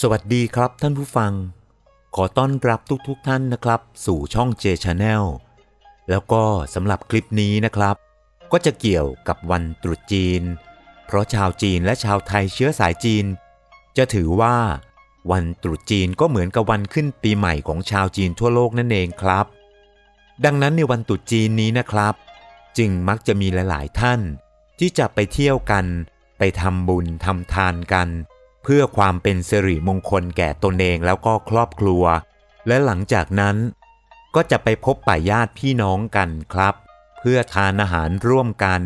สวัสดีครับท่านผู้ฟัง ขอต้อนรับทุกๆทท่านนะครับ สู่ช่อง J Channel แล้วก็สำหรับคลิปนี้นะครับ ก็จะเกี่ยวกับวันตรุษจีน เพราะชาวจีนและชาวไทยเชื้อสายจีน จะถือว่า วันตรุษจีนก็เหมือนกับวันขึ้นปีใหม่ของชาวจีนทั่วโลกนั่นเองครับ ดังนั้นในวันตรุษจีนนี้นะครับ จึงมักจะมีหลาย ๆ ท่าน ที่จะไปเที่ยวกัน ไปทำบุญทำทานกัน เพื่อความเป็นสิริมงคลแก่ตนเองแล้วก็ครอบครัว และหลังจากนั้นก็จะไปพบป่าญาติพี่น้องกันครับ เพื่อทานอาหารร่วมกัน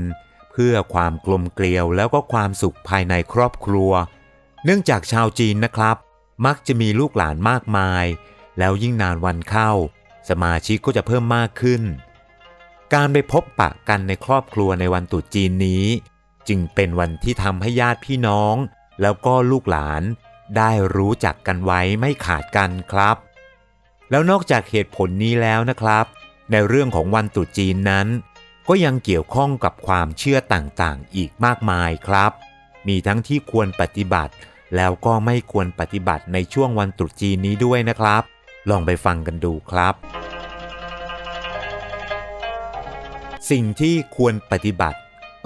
เพื่อความกลมเกลียวแล้วก็ความสุขภายในครอบครัว เนื่องจากชาวจีนนะครับ มักจะมีลูกหลานมากมาย แล้วยิ่งนานวันเข้า สมาชิกก็จะเพิ่มมากขึ้น การไปพบปะกันในครอบครัวในวันตรุษจีนนี้ จึงเป็นวันที่ทำให้ญาติพี่น้อง แล้วก็ลูกหลานได้รู้จักกันไว้ไม่ขาดกันครับ แล้วนอกจากเหตุผลนี้แล้วนะครับ ในเรื่องของวันตรุษจีนนั้น ก็ยังเกี่ยวข้องกับความเชื่อต่างๆ อีกมากมายครับ มีทั้งที่ควรปฏิบัติ แล้วก็ไม่ควรปฏิบัติในช่วงวันตรุษจีนนี้ด้วยนะครับ ลองไปฟังกันดูครับ สิ่งที่ควรปฏิบัติ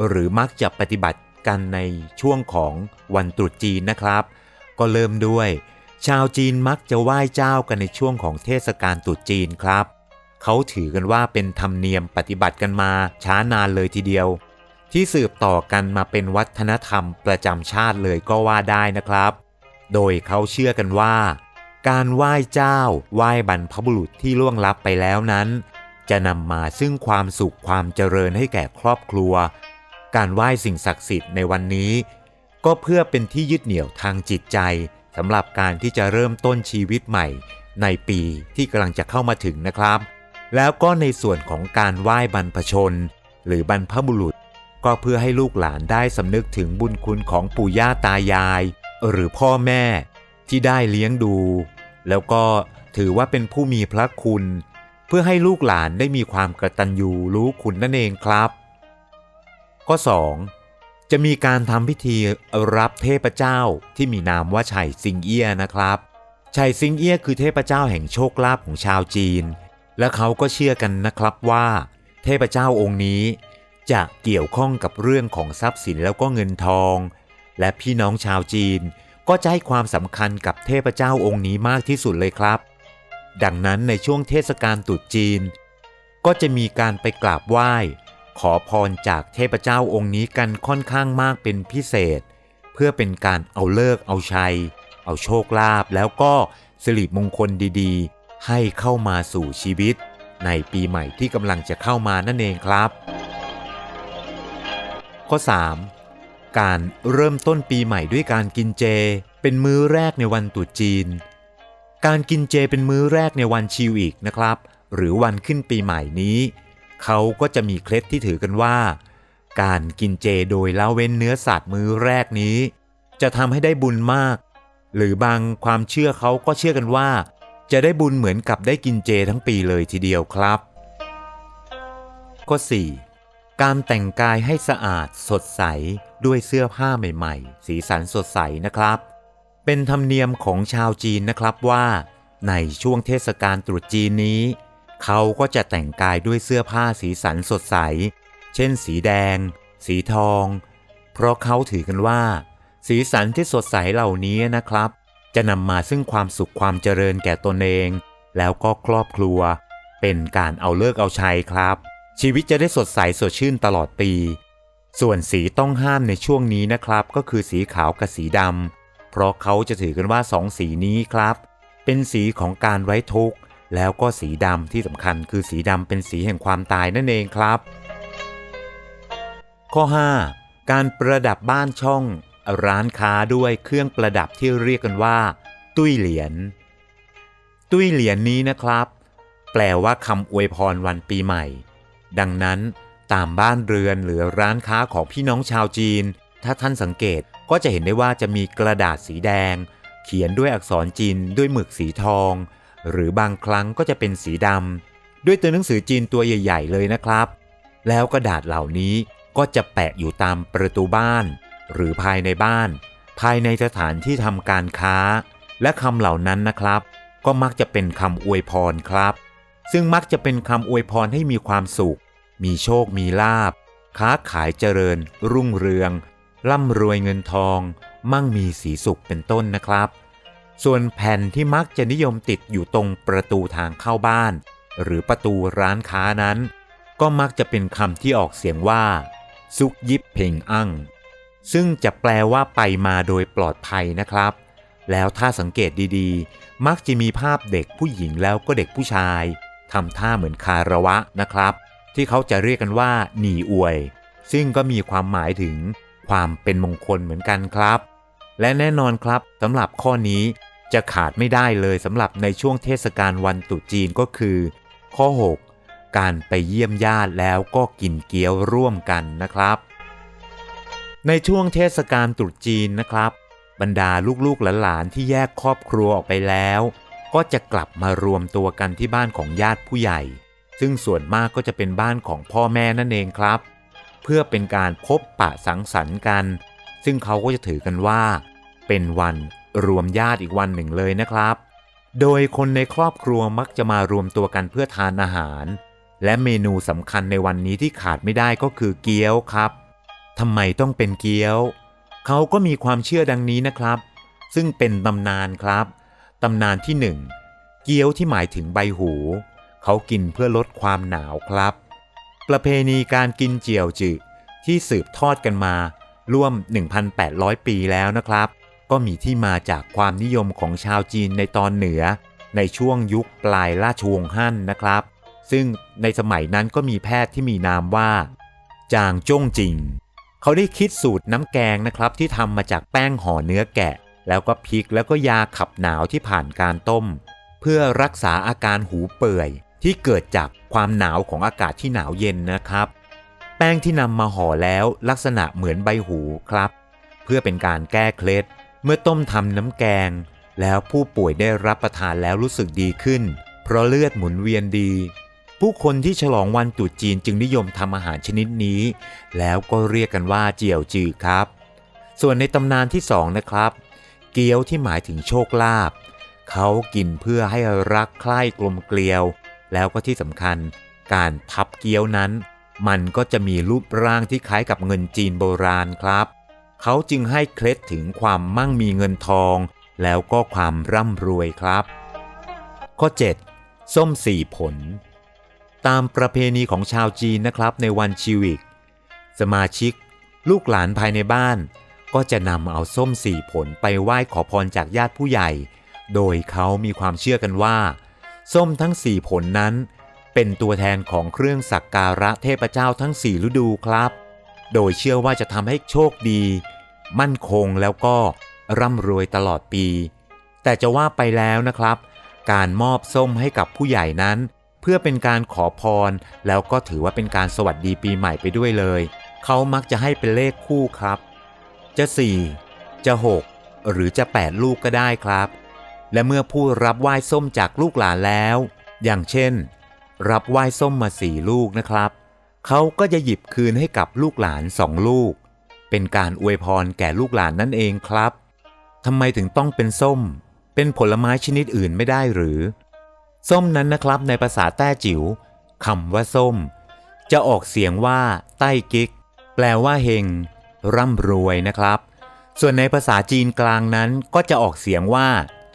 หรือมักจะปฏิบัติ กันในช่วงของวันตรุษจีนนะครับ ก็เริ่มด้วย ชาวจีนมักจะไหว้เจ้ากันในช่วงของเทศกาลตรุษจีนครับ เขาถือกันว่าเป็นธรรมเนียมปฏิบัติกันมาช้านานเลยทีเดียว ที่สืบต่อกันมาเป็นวัฒนธรรมประจำชาติเลยก็ว่าได้นะครับ โดยเขาเชื่อกันว่า การไหว้เจ้า ไหว้บรรพบุรุษที่ล่วงลับไปแล้วนั้นจะนำมาซึ่งความสุขความเจริญให้แก่ครอบครัว การไหว้สิ่งศักดิ์สิทธิ์ในวันนี้ ก็เพื่อเป็นที่ยึดเหนี่ยวทางจิตใจสำหรับการที่จะเริ่มต้นชีวิตใหม่ ในปีที่กำลังจะเข้ามาถึงนะครับ แล้วก็ในส่วนของการไหว้บรรพชน หรือบรรพบุรุษ ก็เพื่อให้ลูกหลานได้สำนึกถึงบุญคุณของปู่ย่าตายาย หรือพ่อแม่ที่ได้เลี้ยงดู แล้วก็ถือว่าเป็นผู้มีพระคุณ เพื่อให้ลูกหลานได้มีความกระตัญญูรู้คุณนั่นเองครับ ข้อ 2. จะมีการทำพิธีรับเทพเจ้าที่มีนามว่าไฉซิงเอี้ยนะครับไฉซิงเอี้ยคือเทพเจ้าแห่งโชคลาภของชาวจีน และเขาก็เชื่อกันนะครับว่า เทพเจ้าองค์นี้ จะเกี่ยวข้องกับเรื่องของทรัพย์สินแล้วก็เงินทอง และพี่น้องชาวจีนก็จะให้ความสำคัญกับเทพเจ้าองค์นี้มากที่สุดเลยครับ ดังนั้นในช่วงเทศกาลตรุษจีน ก็จะมีการไปกราบไหว้ ขอพรจากเทพเจ้าองค์นี้กันค่อนข้างมากเป็นพิเศษ เพื่อเป็นการเอาเลิกเอาชัย เอาโชคลาภแล้วก็สิริมงคลดีๆ ให้เข้ามาสู่ชีวิต ในปีใหม่ที่กำลังจะเข้ามานั่นเองครับ ข้อ 3. การเริ่มต้นปีใหม่ด้วยการกินเจ เป็นมื้อแรกในวันตรุษจีน การกินเจเป็นมื้อแรกในวันชิวอีกนะครับ หรือวันขึ้นปีใหม่นี้ เขาก็จะมีเคล็ดที่ถือกันว่า การกินเจโดยละเว้นเนื้อสัตว์มื้อแรกนี้ จะทำให้ได้บุญมาก หรือบางความเชื่อเขาก็เชื่อกันว่า จะได้บุญเหมือนกับได้กินเจทั้งปีเลยทีเดียวครับ ข้อ 4. การแต่งกายให้สะอาดสดใสด้วยเสื้อผ้าใหม่ ๆ สีสันสดใสนะครับ เป็นธรรมเนียมของชาวจีนนะครับว่า ในช่วงเทศกาลตรุษจีนนี้ เขาก็จะแต่งกายด้วยเสื้อผ้าสีสันสดใส เช่น สีแดง สีทอง เพราะเขาถือกันว่า สีสันที่สดใสเหล่านี้นะครับ จะนำมาซึ่งความสุขความเจริญแก่ตนเอง แล้วก็ครอบครัว เป็นการเอาเลิกเอาชัยครับ ชีวิตจะได้สดใสสดชื่นตลอดปี ส่วนสีต้องห้ามในช่วงนี้นะครับ ก็คือสีขาวกับสีดำเพราะเขาจะถือกันว่าสองสีนี้ครับ เป็นสีของการไว้ทุกข์ แล้วก็สีดำที่สำคัญคือสีดำเป็นสีแห่งความตายนั่นเองครับ ข้อ 5. การประดับบ้านช่อง ร้านค้าด้วยเครื่องประดับที่เรียกกันว่า ตุ้ยเหรียญตุ้ยเหรียญนี้นะครับ แปลว่าคำอวยพรวันปีใหม่ ดังนั้นตามบ้านเรือนหรือร้านค้าของพี่น้องชาวจีน ถ้าท่านสังเกตก็จะเห็นได้ว่าจะมีกระดาษสีแดง เขียนด้วยอักษรจีนด้วยหมึกสีทอง หรือบางครั้งก็จะเป็นสีดำด้วยตัวหนังสือจีนตัวใหญ่ ๆ เลยนะครับ แล้วกระดาษเหล่านี้ก็จะแปะอยู่ตามประตูบ้าน หรือภายในบ้าน ภายในสถานที่ทำการค้า และคำเหล่านั้นนะครับ ก็มักจะเป็นคำอวยพรครับ ซึ่งมักจะเป็นคำอวยพรให้มีความสุข มีโชคมีลาบ ค้าขายเจริญ รุ่งเรือง ร่ำรวยเงินทอง มั่งมีสีสุขเป็นต้นนะครับ ส่วนแผ่นที่มักจะนิยมติดอยู่ตรงประตูทางเข้าบ้าน หรือประตูร้านค้านั้น ก็มักจะเป็นคำที่ออกเสียงว่า ซุกยิบเพ่งอั้งซึ่งจะแปลว่าไปมาโดยปลอดภัยนะครับ แล้วถ้าสังเกตดีๆ มักจะมีภาพเด็กผู้หญิงแล้วก็เด็กผู้ชายทำท่าเหมือนคาระวะนะครับ ที่เขาจะเรียกกันว่า หนีอวย ซึ่งก็มีความหมายถึงความเป็นมงคลเหมือนกันครับ และแน่นอนครับสำหรับข้อนี้จะขาดไม่ได้เลยสำหรับในช่วงเทศกาลวันตรุษจีนก็คือ ข้อ 6 การไปเยี่ยมญาติแล้วก็กินเกี๊ยวร่วมกันนะครับ ในช่วงเทศกาลตรุษจีนนะครับ บรรดาลูกๆหลานๆที่แยกครอบครัวออกไปแล้ว ก็จะกลับมารวมตัวกันที่บ้านของญาติผู้ใหญ่ ซึ่งส่วนมากก็จะเป็นบ้านของพ่อแม่นั่นเองครับ เพื่อเป็นการพบปะสังสรรค์กัน ซึ่งเขาก็จะถือกันว่า เป็นวันรวมญาติอีกวันหนึ่งเลยนะครับ โดยคนในครอบครัวมักจะมารวมตัวกันเพื่อทานอาหาร และเมนูสำคัญในวันนี้ที่ขาดไม่ได้ก็คือเกี๊ยวครับทำไมต้องเป็นเกี๊ยว เขาก็มีความเชื่อดังนี้นะครับ ซึ่งเป็นตำนานครับตำนานที่หนึ่งเกี๊ยวที่หมายถึงใบหู เขากินเพื่อลดความหนาวครับ ประเพณีการกินเจียวจือที่สืบทอดกันมา ร่วม 1,800 ปีแล้วนะครับ ก็มีที่มาจากความนิยมของชาวจีนในตอนเหนือ ในช่วงยุคปลายราชวงศ์ฮั่นนะครับ ซึ่งในสมัยนั้นก็มีแพทย์ที่มีนามว่า จางจ้งจิง เขาได้คิดสูตรน้ำแกงนะครับที่ทำมาจากแป้งห่อเนื้อแกะ แล้วก็พริกแล้วก็ยาขับหนาวที่ผ่านการต้ม เพื่อรักษาอาการหูเปื่อยที่เกิดจากความหนาวของอากาศที่หนาวเย็นนะครับ ป้งที่นำมาห่อแล้วลักษณะเหมือนใบหูครับ เพื่อเป็นการแก้เคล็ดเมื่อต้มทำน้ำแกง แล้วผู้ป่วยได้รับประทานแล้วรู้สึกดีขึ้น เพราะเลือดหมุนเวียนดี ผู้คนที่ฉลองวันตรุษจีนจึงนิยมทำอาหารชนิดนี้ แล้วก็เรียกกันว่าเจียวจือครับ ส่วนในตำนานที่สองนะครับ เกี๊ยวที่หมายถึงโชคลาภเขากินเพื่อให้รักใคร่กลมเกลียว แล้วก็ที่สำคัญ การทับเกี๊ยวนั้น มันก็จะมีรูปร่างที่คล้ายกับเงินจีนโบราณครับ เขาจึงให้เคล็ดถึงความมั่งมีเงินทอง แล้วก็ความร่ำรวยครับ ข้อ 7 ส้มสี่ผล ตามประเพณีของชาวจีนนะครับในวันชีวิก สมาชิก ลูกหลานภายในบ้าน ก็จะนำเอาส้มสี่ผลไปไหว้ขอพรจากญาติผู้ใหญ่ โดยเขามีความเชื่อกันว่า ส้มทั้งสี่ผลนั้น เป็นตัวแทนของเครื่องสักการะเทพเจ้าทั้งสี่ฤดูครับ โดยเชื่อว่าจะทำให้โชคดี มั่นคงแล้วก็ร่ำรวยตลอดปี แต่จะว่าไปแล้วนะครับ การมอบส้มให้กับผู้ใหญ่นั้น เพื่อเป็นการขอพร แล้วก็ถือว่าเป็นการสวัสดีปีใหม่ไปด้วยเลย เขามักจะให้เป็นเลขคู่ครับ จะ 4 จะ 6 หรือจะ 8 ลูกก็ได้ครับ และเมื่อผู้รับไหว้ส้มจากลูกหลานแล้ว อย่างเช่น รับไหว้ส้มมาสี่ลูกนะครับ เขาก็จะหยิบคืนให้กับลูกหลานสองลูก เป็นการอวยพรแก่ลูกหลานนั่นเองครับทำไมถึงต้องเป็นส้ม เป็นผลไม้ชนิดอื่นไม่ได้หรือ ส้มนั้นนะครับในภาษาแต้จิ๋วคำว่าส้ม จะออกเสียงว่า ใต้กิก แปลว่าเฮง ร่ำรวยนะครับ ส่วนในภาษาจีนกลางนั้นก็จะออกเสียงว่า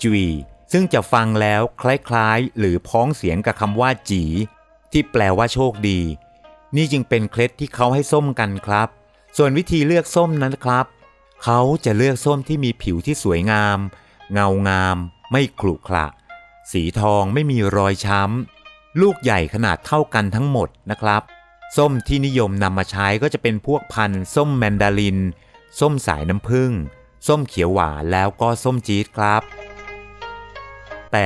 จุย ซึ่งจะฟังแล้วคล้ายๆ หรือพ้องเสียงกับคำว่าจี ที่แปลว่าโชคดี นี่จึงเป็นเคล็ดที่เขาให้ส้มกันครับ ส่วนวิธีเลือกส้มนั้นครับ เขาจะเลือกส้มที่มีผิวที่สวยงาม เงางาม ไม่ขรุขระ สีทองไม่มีรอยช้ำ ลูกใหญ่ขนาดเท่ากันทั้งหมดนะครับ ส้มที่นิยมนำมาใช้ก็จะเป็นพวกพันธุ์ส้มแมนดาริน ส้มสายน้ำผึ้ง ส้มเขียวหวานแล้วก็ส้มจี๊ดครับ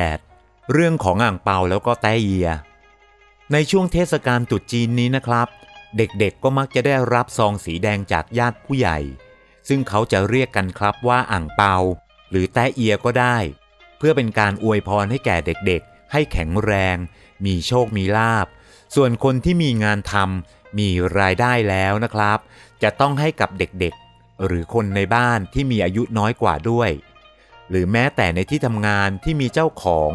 8. เรื่องของอ่างเปาแล้วก็แต้เยีย ในช่วงเทศกาลตรุษจีนนี้นะครับ เด็กๆก็มักจะได้รับซองสีแดงจากญาติผู้ใหญ่ ซึ่งเขาจะเรียกกันครับว่าอ่างเปา หรือแต้เอียก็ได้ เพื่อเป็นการอวยพรให้แก่เด็กๆ ให้แข็งแรง มีโชคมีลาบ ส่วนคนที่มีงานทำมีรายได้แล้วนะครับ จะต้องให้กับเด็กๆ หรือคนในบ้านที่มีอายุน้อยกว่าด้วย หรือแม้แต่ในที่ทำงานที่มีเจ้าของ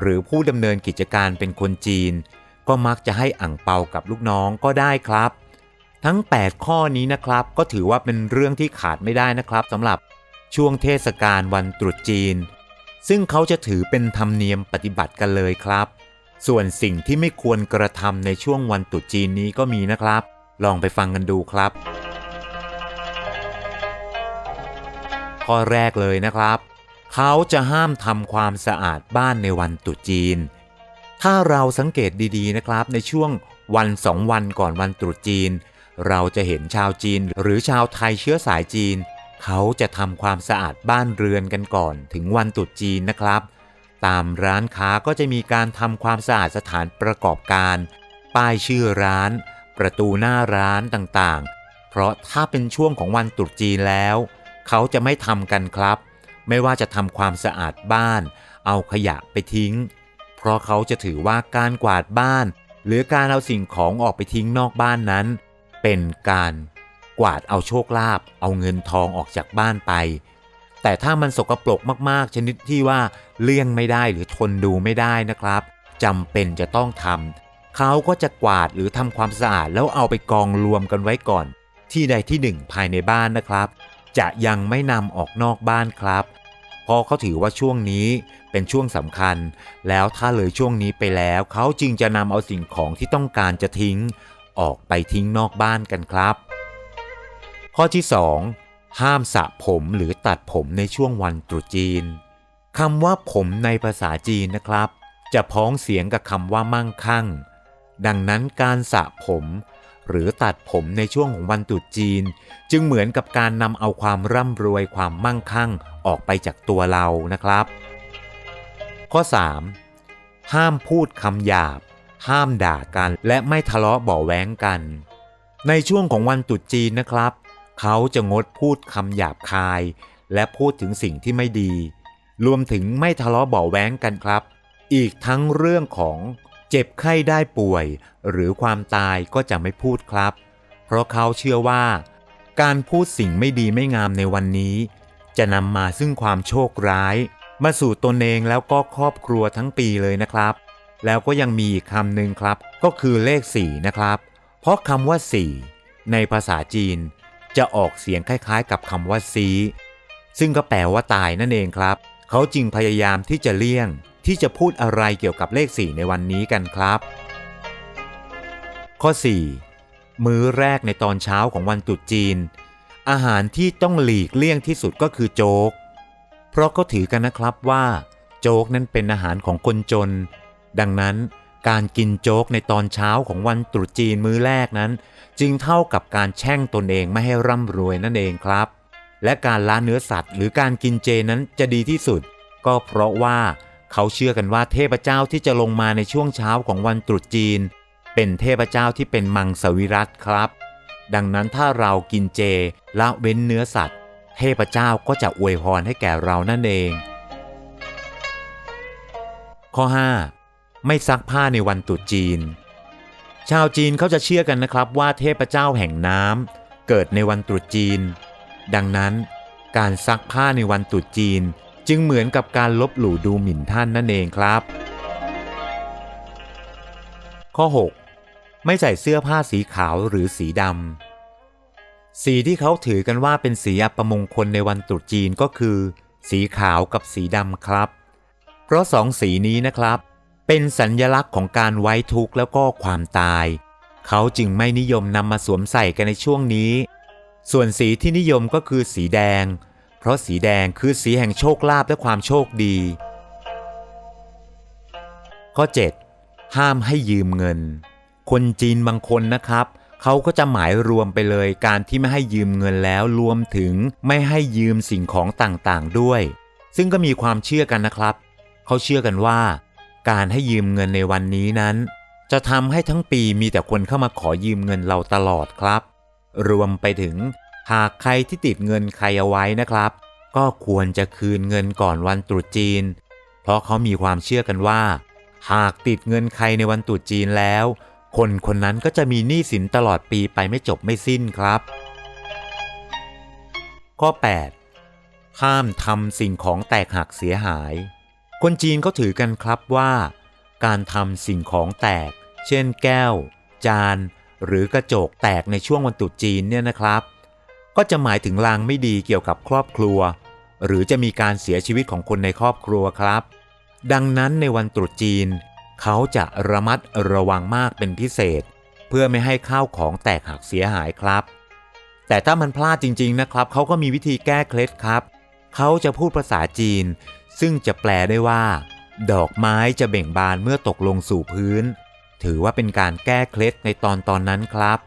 หรือผู้ดำเนินกิจการเป็นคนจีน ก็มักจะให้อ่างเปากับลูกน้องก็ได้ครับ ทั้ง 8 ข้อนี้นะครับ ก็ถือว่าเป็นเรื่องที่ขาดไม่ได้นะครับสำหรับช่วงเทศกาลวันตรุษจีน ซึ่งเขาจะถือเป็นธรรมเนียมปฏิบัติกันเลยครับ ส่วนสิ่งที่ไม่ควรกระทำในช่วงวันตรุษจีนนี้ก็มีนะครับ ลองไปฟังกันดูครับ ข้อแรกเลยนะครับ เขาจะห้ามทำความสะอาดบ้านในวันตรุษจีน ถ้าเราสังเกตดีๆนะครับ ในช่วงวันสองวันก่อนวันตรุษจีน เราจะเห็นชาวจีนหรือชาวไทยเชื้อสายจีน เขาจะทำความสะอาดบ้านเรือนกันก่อนถึงวันตรุษจีนนะครับ ตามร้านค้าก็จะมีการทำความสะอาดสถานประกอบการ ป้ายชื่อร้าน ประตูหน้าร้านต่างๆ เพราะถ้าเป็นช่วงของวันตรุษจีนแล้ว เขาจะไม่ทำกันครับ ไม่ว่าจะทำความสะอาดบ้าน เอาขยะไปทิ้ง เพราะเขาจะถือว่าการกวาดบ้าน หรือการเอาสิ่งของออกไปทิ้งนอกบ้านนั้น เป็นการกวาดเอาโชคลาภเอาเงินทองออกจากบ้านไป แต่ถ้ามันสกปรกมากๆ ชนิดที่ว่าเลี่ยงไม่ได้หรือทนดูไม่ได้นะครับจำเป็นจะต้องทำเขาก็จะกวาดหรือทำความสะอาดแล้วเอาไปกองรวมกันไว้ก่อน ที่ใดที่หนึ่งภายในบ้านนะครับ จะยังไม่นำออกนอกบ้านครับเพราะเขาถือว่าช่วงนี้เป็นช่วงสำคัญ แล้วถ้าเลยช่วงนี้ไปแล้ว เขาจึงจะนำเอาสิ่งของที่ต้องการจะทิ้ง ออกไปทิ้งนอกบ้านกันครับ ข้อที่ 2 ห้ามสระผมหรือตัดผมในช่วงวันตรุษจีนคำว่าผมในภาษาจีนนะครับ จะพ้องเสียงกับคำว่ามั่งคั่ง ดังนั้นการสระผม หรือตัดผมในช่วงของวันตรุษจีน จึงเหมือนกับการนำเอาความร่ำรวยความมั่งคั่งออกไปจากตัวเรานะครับ ข้อ 3. ห้ามพูดคำหยาบ ห้ามด่ากัน และไม่ทะเลาะเบาแว้งกัน ในช่วงของวันตรุษจีนนะครับ เขาจะงดพูดคำหยาบคาย และพูดถึงสิ่งที่ไม่ดี รวมถึงไม่ทะเลาะเบาแว้งกันครับ อีกทั้งเรื่องของ เจ็บไข้ได้ป่วย หรือความตายก็จะไม่พูดครับ เพราะเขาเชื่อว่า การพูดสิ่งไม่ดีไม่งามในวันนี้ จะนำมาซึ่งความโชคร้าย มาสู่ตนเองแล้วก็ครอบครัวทั้งปีเลยนะครับ แล้วก็ยังมีอีกคำหนึ่งครับ ก็คือเลข4นะครับ เพราะคำว่า4ในภาษาจีน จะออกเสียงคล้ายๆ กับคำว่าซีซึ่งก็แปลว่าตายนั่นเองครับ เขาจึงพยายามที่จะเลี่ยง ที่จะพูดอะไรเกี่ยวกับเลข 4 ในวันนี้กันครับ ข้อ 4 มื้อแรกในตอนเช้าของวันตรุษจีน อาหารที่ต้องหลีกเลี่ยงที่สุดก็คือโจ๊ก เพราะเขาถือกันนะครับว่า โจ๊กนั้นเป็นอาหารของคนจน ดังนั้นการกินโจ๊กในตอนเช้าของวันตรุษจีนมื้อแรกนั้น จึงเท่ากับการแช่งตนเองไม่ให้ร่ำรวยนั่นเองครับ และการละเนื้อสัตว์ หรือการกินเจนั้นจะดีที่สุด ก็เพราะว่า เขาเชื่อกันว่าเทพเจ้าที่จะลงมาในช่วงเช้าของวันตรุษจีน เป็นเทพเจ้าที่เป็นมังสวิรัตครับ ดังนั้นถ้าเรากินเจละเว้นเนื้อสัตว์ เทพเจ้าก็จะอวยพรให้แก่เรานั่นเอง ข้อ 5 ไม่ซักผ้าในวันตรุษจีน ชาวจีนเขาจะเชื่อกันนะครับว่าเทพเจ้าแห่งน้ำเกิดในวันตรุษจีน ดังนั้นการซักผ้าในวันตรุษจีน จึงเหมือนกับการลบหลู่ดูหมิ่นท่านนั่นเองครับ ข้อ 6 ไม่ใส่เสื้อผ้าสีขาวหรือสีดำสีที่เขาถือกันว่าเป็นสีอัปมงคลในวันตรุษจีนก็คือ สีขาวกับสีดำครับ เพราะสองสีนี้นะครับ เป็นสัญญลักษณ์ของการไว้ทุกข์แล้วก็ความตาย เขาจึงไม่นิยมนำมาสวมใส่กันในช่วงนี้ ส่วนสีที่นิยมก็คือสีแดง เพราะสีแดงคือสีแห่งโชคลาภและความโชคดี ข้อ 7 ห้ามให้ยืมเงิน คนจีนบางคนนะครับ เขาก็จะหมายรวมไปเลยการที่ไม่ให้ยืมเงินแล้วรวมถึงไม่ให้ยืมสิ่งของต่างๆด้วย ซึ่งก็มีความเชื่อกันนะครับ เขาเชื่อกันว่า การให้ยืมเงินในวันนี้นั้น จะทำให้ทั้งปีมีแต่คนเข้ามาขอยืมเงินเราตลอดครับ รวมไปถึง หากใครที่ติดเงินใครเอาไว้นะครับ ก็ควรจะคืนเงินก่อนวันตรุษจีน เพราะเขามีความเชื่อกันว่า หากติดเงินใครในวันตรุษจีนแล้ว คนคนนั้นก็จะมีหนี้สินตลอดปีไปไม่จบไม่สิ้นครับ ข้อ 8 ห้ามทำสิ่งของแตกหักเสียหาย คนจีนก็ถือกันครับว่า การทำสิ่งของแตก เช่นแก้ว จาน หรือกระจกแตกในช่วงวันตรุษจีนเนี่ยนะครับ ก็จะหมายถึงลางไม่ดีเกี่ยวกับครอบครัว หรือจะมีการเสียชีวิตของคนในครอบครัวครับ ดังนั้นในวันตรุษจีน เขาจะระมัดระวังมากเป็นพิเศษ เพื่อไม่ให้ข้าวของแตกหักเสียหายครับ แต่ถ้ามันพลาดจริง ๆนะครับ เขาก็มีวิธีแก้เคล็ดครับ เขาจะพูดภาษาจีน ซึ่งจะแปลได้ว่า ดอกไม้จะเบ่งบานเมื่อตกลงสู่พื้น ถือว่าเป็นการแก้เคล็ดในตอนตอนนั้นครับ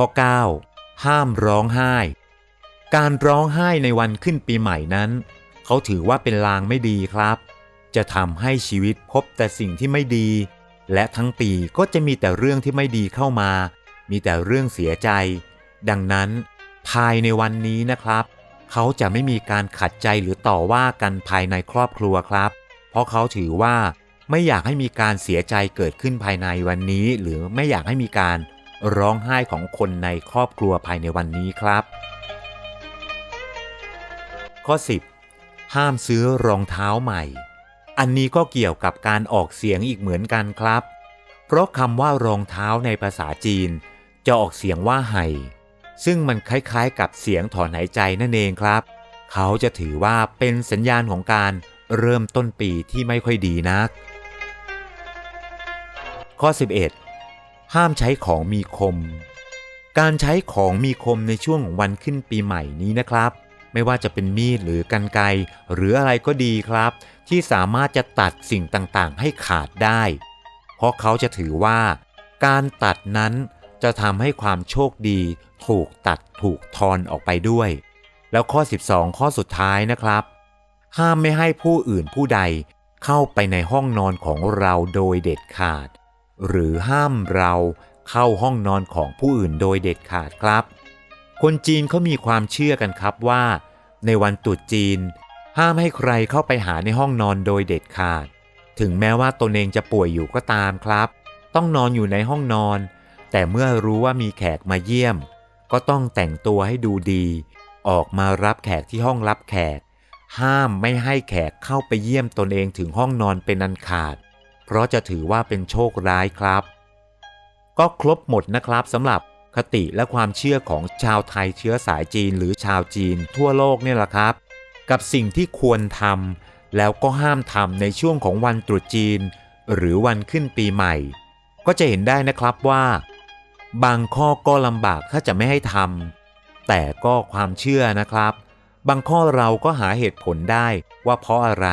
ข้อ 9 ห้ามร้องไห้ การร้องไห้ในวันขึ้นปีใหม่นั้น เขาถือว่าเป็นลางไม่ดีครับ จะทำให้ชีวิตพบแต่สิ่งที่ไม่ดี และทั้งปีก็จะมีแต่เรื่องที่ไม่ดีเข้ามา มีแต่เรื่องเสียใจ ดังนั้น ภายในวันนี้นะครับ เขาจะไม่มีการขัดใจหรือต่อว่ากันภายในครอบครัวครับ เพราะเขาถือว่าไม่อยากให้มีการเสียใจเกิดขึ้นภายในวันนี้ หรือไม่อยากให้มีการ ร้องไห้ของคนในครอบครัวภายในวันนี้ครับ ข้อ 10 ห้ามซื้อรองเท้าใหม่ อันนี้ก็เกี่ยวกับการออกเสียงอีกเหมือนกันครับ เพราะคำว่ารองเท้าในภาษาจีน จะออกเสียงว่าไห่ซึ่งมันคล้ายๆกับเสียงถอนหายใจนั่นเองครับ เขาจะถือว่าเป็นสัญญาณของการเริ่มต้นปีที่ไม่ค่อยดีนัก ข้อ 11 ห้ามใช้ของมีคม การใช้ของมีคมในช่วงของวันขึ้นปีใหม่นี้นะครับ ไม่ว่าจะเป็นมีดหรือกันไกรหรืออะไรก็ดีครับ ที่สามารถจะตัดสิ่งต่างๆ ให้ขาดได้ เพราะเขาจะถือว่า การตัดนั้นจะทำให้ความโชคดี ถูกตัดถูกทอนออกไปด้วย แล้วข้อ 12 ข้อสุดท้ายนะครับ ห้ามไม่ให้ผู้อื่นผู้ใดเข้าไปในห้องนอนของเราโดยเด็ดขาด หรือห้ามเราเข้าห้องนอนของผู้อื่นโดยเด็ดขาดครับ คนจีนเขามีความเชื่อกันครับว่า ในวันตรุษจีน ห้ามให้ใครเข้าไปหาในห้องนอนโดยเด็ดขาด ถึงแม้ว่าตนเองจะป่วยอยู่ก็ตามครับ ต้องนอนอยู่ในห้องนอน แต่เมื่อรู้ว่ามีแขกมาเยี่ยม ก็ต้องแต่งตัวให้ดูดี ออกมารับแขกที่ห้องรับแขก ห้ามไม่ให้แขกเข้าไปเยี่ยมตนเองถึงห้องนอนเป็นอันขาด เพราะจะถือว่าเป็นโชคร้ายครับ ก็ครบหมดนะครับสำหรับคติและความเชื่อของชาวไทยเชื้อสายจีนหรือชาวจีนทั่วโลกเนี่ยแหละครับ กับสิ่งที่ควรทำแล้วก็ห้ามทำในช่วงของวันตรุษจีน หรือวันขึ้นปีใหม่ ก็จะเห็นได้นะครับว่า บางข้อก็ลำบากถ้าจะไม่ให้ทำแต่ก็ความเชื่อนะครับ บางข้อเราก็หาเหตุผลได้ว่าเพราะอะไร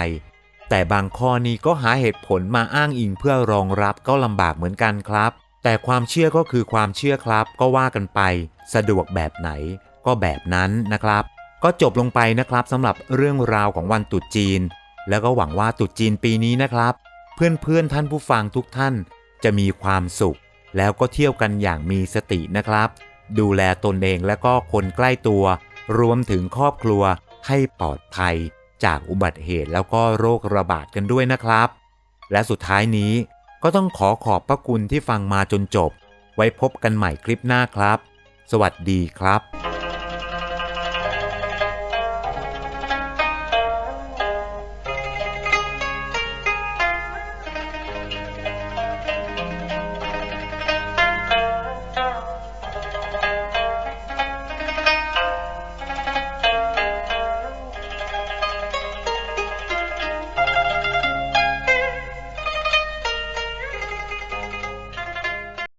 แต่บางข้อนี้ก็หาเหตุผลมาอ้างอิงเพื่อรองรับก็ลำบากเหมือนกันครับ แต่ความเชื่อก็คือความเชื่อครับ ก็ว่ากันไป สะดวกแบบไหน ก็แบบนั้นนะครับ ก็จบลงไปนะครับสำหรับเรื่องราวของวันตรุษจีน แล้วก็หวังว่าตรุษจีนปีนี้นะครับ เพื่อนๆท่านผู้ฟังทุกท่าน จะมีความสุข แล้วก็เที่ยวกันอย่างมีสตินะครับ ดูแลตนเองและก็คนใกล้ตัว รวมถึงครอบครัวให้ปลอดภัย จากอุบัติเหตุแล้วก็โรคระบาดกันด้วยนะครับ และสุดท้ายนี้ก็ต้องขอขอบพระคุณที่ฟังมาจนจบ ไว้พบกันใหม่คลิปหน้าครับ สวัสดีครับ